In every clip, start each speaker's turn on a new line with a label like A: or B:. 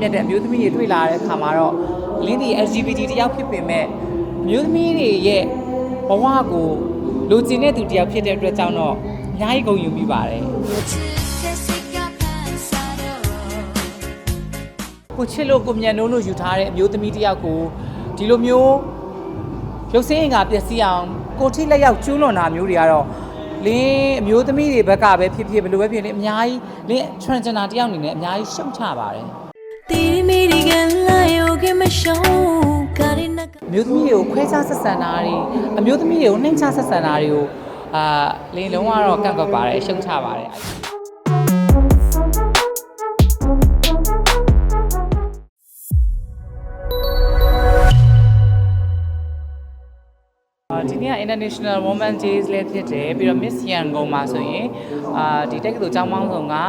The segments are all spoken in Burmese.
A: မြတ်တဲ့အမျိုးသမီးတွေတွေ့လာတဲ့အခါမှာတော့လင်းဒီ LGBT တယောက်ဖြစ်ပေမဲ့အမျိုးသမီးတွေရဲ့ဘဝကိုလိုချင်တဲ့သူတယောက်ဖြစ်တဲ့အတွက်ကြောင့်တော့အများကြီးဂုဏ်ယူမိပါတယ်ကိုချစ်လို့ကိုမြန်နိုးလို့ယူထားတဲ့အမျိုးသမီးတစ်ယောက်ကိုဒီလိုမျိုးရုပ်စင်းအင်္ဂါပျက်စီးအောင်ကိုထိလက်ရောက်ကျူးလွန်တာမျိုးတွေကတော့လင်းအမျိုးသမီးတွေဘက်ကပဲဖြစ်ဖြစ်ဘယ်လိုပဲဖြစ်ဖြစ်အများကြီးလင်း transgender တယောက်အနေနဲ့အများကြီးရှုံချပါတယ်
B: တီ မီဒီကန်လာယိုကမရှောင်းကာရီနက
A: အမျိုးသမီးတွေကိုခွဲခြားဆက်ဆံတာတွေအမျိုးသမီးတွေကိုနှိမ်ချဆက်ဆံတာတွေကိုအာလင်းလုံးဝတော့ကန့်ကွက်ပါတယ်ရှုံချပါတယ်အာဒီနေ့က International Women Days လည်းဖြစ်တယ်ပြီးတော့ Miss Yangon မှာဆိုရင်အာဒီတက္ကသိုလ်ကျောင်းပေါင်းဆောင်ကအာ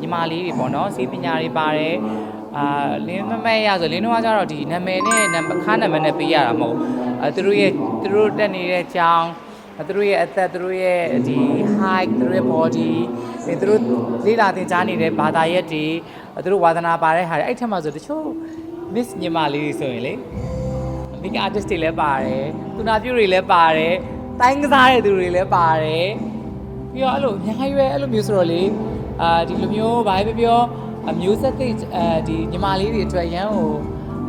A: ညီမလေးတွေပေါ့နော်စီးပညာတွေပါတယ် အာလင်းမမဲရဆိုလင်းတော့ကကြတော့ဒီနာမည်နဲ့နံပါတ်ခါနာမည်နဲ့ပေးရတာမဟုတ်အဲသူတို့ရဲ့သူတို့တက်နေတဲ့ကျောင်းသူတို့ရဲ့အသက်သူတို့ရဲ့ဒီ height သူတို့ရဲ့ body ပြီးသူတို့လေးလာသင်ကြားနေတဲ့ဘာသာရပ်တွေသူတို့ဝါသနာပါတဲ့ဟာတွေအဲ့ထက်မှဆိုတချို့ Miss ညီမလေးတွေဆိုရင်လေမိက artist တွေလည်းပါတယ်သူနာပြုတွေလည်းပါတယ်တိုင်းကစားတဲ့သူတွေလည်းပါတယ်ပြီးတော့အဲ့လိုအများကြီးပဲအဲ့လိုမျိုးဆိုတော့လေအာဒီလိုမျိုးဘာပဲပြော အမျိုးဆက်သိအဲဒီညီမလေးတွေအတွက်ရန်ကို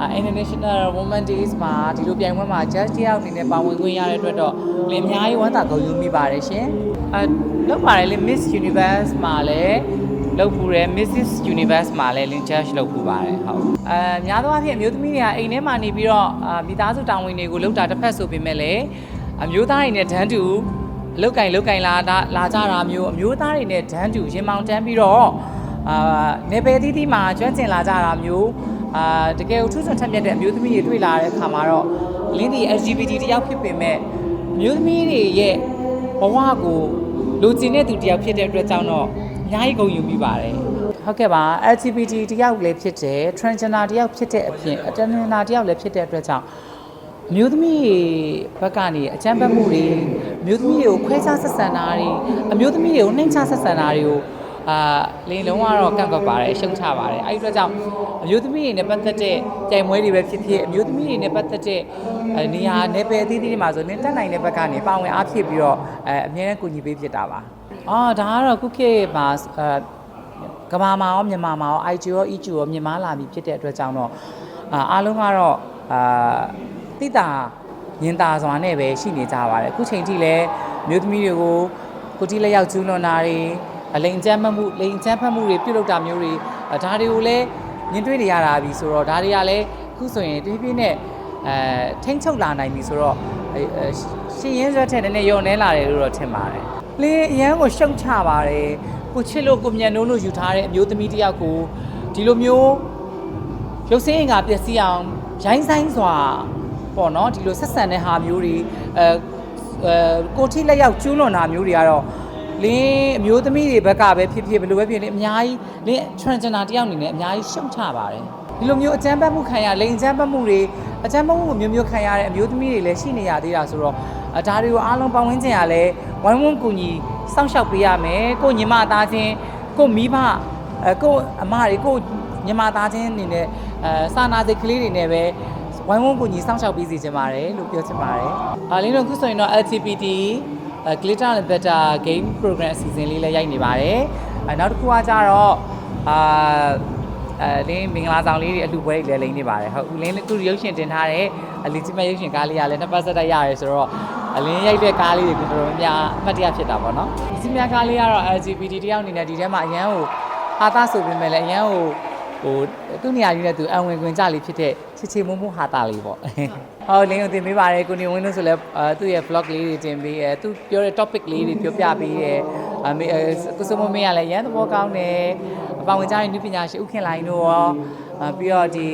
A: အာ International Women Days မှာဒီလိုပြိုင်ပွဲမှာ judge တယောက်အနေနဲ့ပါဝင်ခွင့်ရတဲ့အတွက်တော့လင်အများကြီးဝမ်းသာဂုဏ်ယူမိပါတယ်ရှင်အဲလောက်ပါတယ်လေ Miss Universe မှာလည်းလုပ်ပူတယ် Mrs Universe မှာလည်း link judge လုပ်ပူပါတယ်ဟုတ်အဲများသောအားဖြင့်အမျိုးသမီးတွေကအိမ်ထဲမှာနေပြီးတော့အာမိသားစုတာဝန်တွေကိုလုပ်တာတစ်ဖက်ဆိုပေမဲ့လည်းအမျိုးသားတွေနဲ့ဒန်းတူအလုတ်ကင်လုတ်ကင်လာတာလာကြတာမျိုးအမျိုးသားတွေနဲ့ဒန်းတူရင်မောင်တန်းပြီးတော့ အာနေပယ်သီးသီးမှာကျွမ်းကျင်လာကြတာမျိုးအာတကယ်ကိုထူးချွန်ထက်မြက်တဲ့အမျိုးသမီးတွေတွေ့လာတဲ့အခါမှာတော့လင်းဒီ LGBT တယောက်ဖြစ်ပေမဲ့အမျိုးသမီးတွေရဲ့ဘဝကိုလိုချင်တဲ့သူတယောက်ဖြစ်တဲ့အတွက်ကြောင့်တော့အများကြီးဂုဏ်ယူမိပါတယ်ဟုတ်ကဲ့ပါ LGBT တယောက်လည်းဖြစ်တယ် transgender တယောက်ဖြစ်တဲ့အပြင် transgender တယောက်လည်းဖြစ်တဲ့အတွက်ကြောင့်အမျိုးသမီးဘက်ကနေအကြမ်းဖက်မှုတွေအမျိုးသမီးတွေကိုခွဲခြားဆက်ဆံတာတွေအမျိုးသမီးတွေကိုနှိမ်ချဆက်ဆံတာတွေကို အာလင်းလုံးဝတော့ကန့်ကွက်ပါတယ်ရှုံချပါတယ်အဲဒီအတွက်ကြောင့်အမျိုးသမီးတွေနဲ့ပတ်သက်တဲ့ကြိုင်မွဲတွေပဲဖြစ်ဖြစ်အမျိုးသမီးတွေနဲ့ပတ်သက်တဲ့အဲနေရာနယ်ပယ်အသီးသီးတွေမှာဆိုလင်းတက်နိုင်တဲ့ဘက်ကနေပါဝင်အားဖြစ်ပြီးတော့အဲအများနဲ့ကူညီပေးဖြစ်တာပါအော်ဒါကတော့ခုခေတ်မှာအဲကဘာမှာရောမြန်မာမှာရော IG ရော EG ရောမြင်မာလာပြီဖြစ်တဲ့အတွက်ကြောင့်တော့အာအားလုံးကတော့အာတိတာညင်တာစွာနဲ့ပဲရှိနေကြပါတယ်အခုချိန်ထိလည်းမျိုးသမီးတွေကိုကိုတိလက်ရောက်ကျူးလွန်တာတွေအ လိန်ကျမ်းမှတ်မှုလိန်ကျမ်းဖတ်မှုတွေပြုတ်လုတာမျိုးတွေအဲဒါတွေကိုလည်းညင်တွေ့နေရတာပြီဆိုတော့ဒါတွေကလည်းအခုဆိုရင်တဖြည်းဖြည်းနဲ့အဲထိမ့်ချုပ်လာနိုင်ပြီဆိုတော့အဲအဲရှင်ရင်းရွက်ထက်နည်းနည်းယုံနေလာတယ်လို့တော့ထင်ပါတယ်လင်းအရန်ကိုရှုံချပါတယ်ကိုချစ်လို့ကိုမြန်နိုးလို့ယူထားတဲ့အမျိုးသမီးတစ်ယောက်ကိုဒီလိုမျိုးရုပ်စင်းအင်္ဂါပျက်စီးအောင်ရိုင်းဆိုင်စွာပေါ့နော်ဒီလိုဆက်ဆံတဲ့ဟာမျိုးတွေအဲအဲကိုထိလက်ရောက်ကျူးလွန်တာမျိုးတွေကတော့ လင်းအမျိုးသမီးတွေဘက်ကပဲဖြစ်ဖြစ်ဘယ်လိုပဲဖြစ်ဖြစ်အများကြီးလင်း transgender တယောက်အနေနဲ့အများကြီးရှုံချပါတယ်ဒီလိုမျိုးအကြမ်းဖက်မှုခံရလိန်အကြမ်းဖက်မှုတွေအကြမ်းဖက်မှုမျိုးမျိုးခံရတဲ့အမျိုးသမီးတွေလည်းရှိနေရသေးတာဆိုတော့အဒါတွေကိုအားလုံးပတ်ဝန်းကျင်ကလည်းဝိုင်းဝန်းကူညီစောင့်ရှောက်ပေးရမယ်ကိုညီမသားချင်းကိုမိဘအဲကိုအမတွေကိုညီမသားချင်းအနေနဲ့အဲစာနာစိတ်ကလေးတွေနဲ့ပဲဝိုင်းဝန်းကူညီစောင့်ရှောက်ပေးစီချင်ပါတယ်လို့ပြောချင်ပါတယ်။အားလင်းတို့အခုဆိုရင်တော့ LGBT အဲ glitter and better game program အစီအစဉ်လေးလည်းရိုက်နေပါတယ်။အဲနောက်တစ်ခုကကြတော့အာအဲလင်းမင်္ဂလာဆောင်လေးတွေအလှပွဲတွေလည်းလိမ့်နေပါတယ်ဟုတ်ဦးလင်းအခုရုပ်ရှင်တင်ထားတဲ့အလီဂျီမရုပ်ရှင်ကားလေးကလည်းနှစ်ပတ်ဆက်တိုက်ရတယ်ဆိုတော့အလင်းရိုက်တဲ့ကားလေးတွေကတော်တော်များများအမှတ်တရဖြစ်တာပေါ့နော်ဒီစီမကားလေးကတော့ LGBT တယောက်အနေနဲ့ဒီထဲမှာအရန်ကိုဟာသားဆိုပေမဲ့လည်းအရန်ကို ဟိုသူ့နေရာကြီးနဲ့သူအဝင်ခွင်ကြလေးဖြစ်တဲ့ချစ်ချစ်မုံမုံဟာသားလေးပေါ့ဟုတ်လင်းကိုတင်ပေးပါတယ်ကိုနေဝင်းလို့ဆိုလဲအဲသူ့ရဲ့ vlog လေးတွေတင်ပေးအဲသူပြောတဲ့ topic လေးတွေပြောပြပေးတယ်အမေကိုစုံမမေးရလဲရန်သဘောကောင်းတယ်အပောင်ဝင်ကြတဲ့နုပညာရှင်ဥခင်လိုင်းတို့ရောအာ ပြီးတော့ဒီ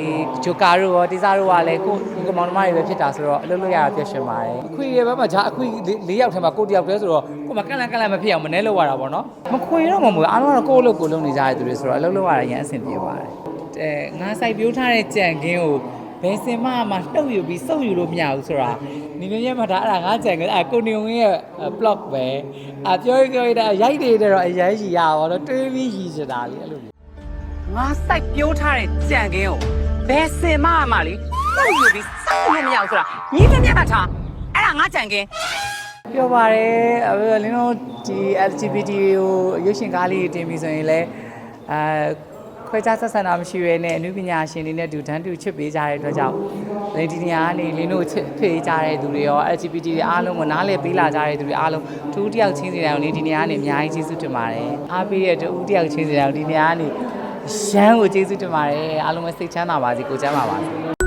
A: ဂျိုကာတို့ရောဒီစားတို့ကလည်းကိုကိုမောင်နှမတွေပဲဖြစ်တာဆိုတော့အလုပ်လုပ်ရတာပြည့်ရှင်ပါတယ်အခွေရဲ့ဘက်မှာဂျာအခွေ၄ယောက်ထဲမှာကိုတယောက်တည်းဆိုတော့ကိုမကန့်လန့်ကန့်လန့်မဖြစ်အောင်မနှဲလောက်ရတာပေါ့နော်မခွေတော့မမို့အားလုံးကတော့ကိုယ့်အလုပ်ကိုလုပ်နေကြတဲ့သူတွေဆိုတော့အလုပ်လုပ်ရတာရန်အဆင်ပြေပါတယ်အဲငါစိုက်ပြိုးထားတဲ့ကြံခင်းကိုဘယ်စင်မမှနှုတ်ယူပြီးစုပ်ယူလို့မရဘူးဆိုတာနေနေရက်မှာဒါအဲ့ဒါငါကြံခင်းအဲ့ကိုနေုံရဲ့ blog ပဲအပြောရပြောရတာရိုက်နေတယ်တော့အရန်ရှိရပါတော့တွေးပြီးရှိချင်တာလေအဲ့လို
C: ငါစိုက်ပြိုးထားတဲ့ကြံကင်းကိုဘယ်စင်မအမလေးတုတ်ယူပြီးစောက်လို့မရဘူးဆိုတာညီမမြတ်ထားအဲ့ဒါငါကြံကင်း
A: ပြောပါတယ်အခုလင်းတို့ဒီ LGBT ကိုရုပ်ရှင်ကားလေးတင်ပြီးဆိုရင်လည်းအဲခွဲခြားဆက်ဆံတာမရှိရဲနဲ့အနုပညာရှင်တွေနဲ့တူတန်းတူချစ်ပေးကြတဲ့အတွက်ကြောင့်လင်းဒီနေရာကနေလင်းတို့ချစ်ဖေးကြတဲ့သူတွေရော LGBT တွေအားလုံးကိုနားလည်ပေးလာကြတဲ့သူတွေအားလုံးတူတယောက်ချင်းစီတိုင်းကိုလင်းဒီနေရာကနေအများကြီးကျေးဇူးတင်ပါတယ်အားပေးတဲ့တူတယောက်ချင်းစီတိုင်းကိုဒီနေရာကနေ ရမ်းကိုကျေးဇူးတင်ပါတယ်အားလုံးပဲစိတ်ချမ်းသာပါစေကိုယ်ချမ်းသာပါစေ